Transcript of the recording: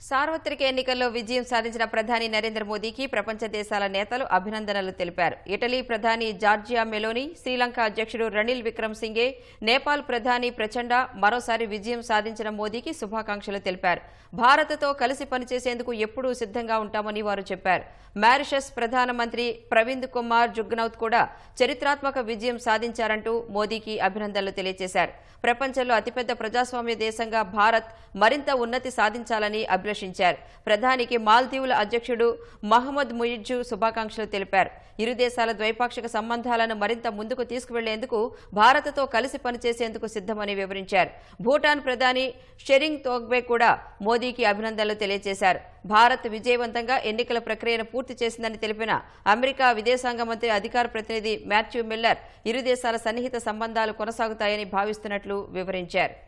సార్వత్రిక ఎన్నికల్లో విజయం సాధించిన ప్రధాని నరేంద్ర మోదీకి ప్రపంచ దేశాల నేతలు అభినందనలు తెలిపారు. ఇటలీ ప్రధాని జార్జియా మెలోని శ్రీలంక అధ్యక్షుడు రణిల్ విక్రమ్ సింగే నేపాల్ ప్రధాని ప్రచండ మరోసారి విజయం సాధించిన మోదీకి శుభాకాంక్షలు తెలిపారు. భారత్తో కలిసి పనిచేసేందుకు ఎప్పుడూ సిద్ధంగా ఉంటామని వారు చెప్పారు. మారిషస్ ప్రధానమంత్రి ప్రవీణ్ కుమార్ జుగ్నౌత్ కూడా చరిత్రాత్మక విజయం సాధించారంటూ మోదీకి అభినందనలు తెలియజేశారు. ప్రపంచంలో అతిపెద్ద ప్రజాస్వామ్య దేశంగా భారత్ మరింత ఉన్నతి సాధించాలని అభిలషించారు ప్రధానికి మాల్దీవుల అధ్యక్షుడు మహమ్మద్ ముయిజ్జు శుభాకాంక్షలు తెలిపారు. ఇరు దేశాల ద్వైపాక్షిక సంబంధాలను మరింత ముందుకు తీసుకువెళ్ళేందుకు భారత్తో కలిసి పనిచేసేందుకు సిద్ధమని వివరించారు. భూటాన్ ప్రధాని షెరింగ్ తోగ్బే కూడా మోదీకి అభినందనలు తెలియజేశారు. భారత్ విజయవంతంగా ఎన్నికల ప్రక్రియను పూర్తి చేసిందని తెలిపిన అమెరికా విదేశాంగ మంత్రి అధికార ప్రతినిధి మాథ్యూ మిల్లర్ ఇరు దేశాల సన్నిహిత సంబంధాలు కొనసాగుతాయని భావిస్తున్నట్లు వివరించారు.